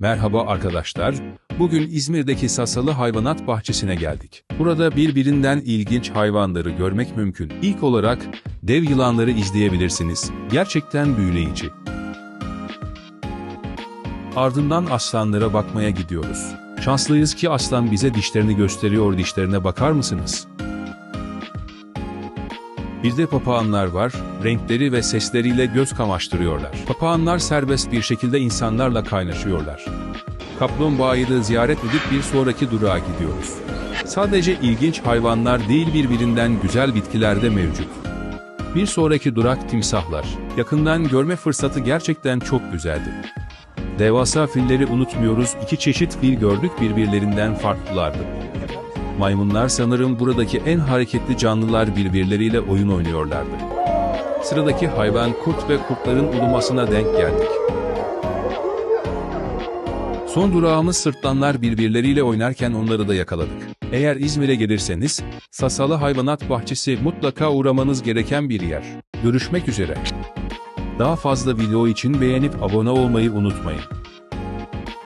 Merhaba arkadaşlar. Bugün İzmir'deki Sasalı Hayvanat Bahçesi'ne geldik. Burada birbirinden ilginç hayvanları görmek mümkün. İlk olarak dev yılanları izleyebilirsiniz. Gerçekten büyüleyici. Ardından aslanlara bakmaya gidiyoruz. Şanslıyız ki aslan bize dişlerini gösteriyor. Dişlerine bakar mısınız? Bir de papağanlar var, renkleri ve sesleriyle göz kamaştırıyorlar. Papağanlar serbest bir şekilde insanlarla kaynaşıyorlar. Kaplumbağayı ziyaret edip bir sonraki durağa gidiyoruz. Sadece ilginç hayvanlar değil birbirinden güzel bitkiler de mevcut. Bir sonraki durak timsahlar. Yakından görme fırsatı gerçekten çok güzeldi. Devasa filleri unutmuyoruz, iki çeşit fil gördük birbirlerinden farklılardı. Maymunlar sanırım buradaki en hareketli canlılar birbirleriyle oyun oynuyorlardı. Sıradaki hayvan kurt ve kurtların ulumasına denk geldik. Son durağımız sırtlanlar birbirleriyle oynarken onları da yakaladık. Eğer İzmir'e gelirseniz, Sasalı Hayvanat Bahçesi mutlaka uğramanız gereken bir yer. Görüşmek üzere. Daha fazla video için beğenip abone olmayı unutmayın.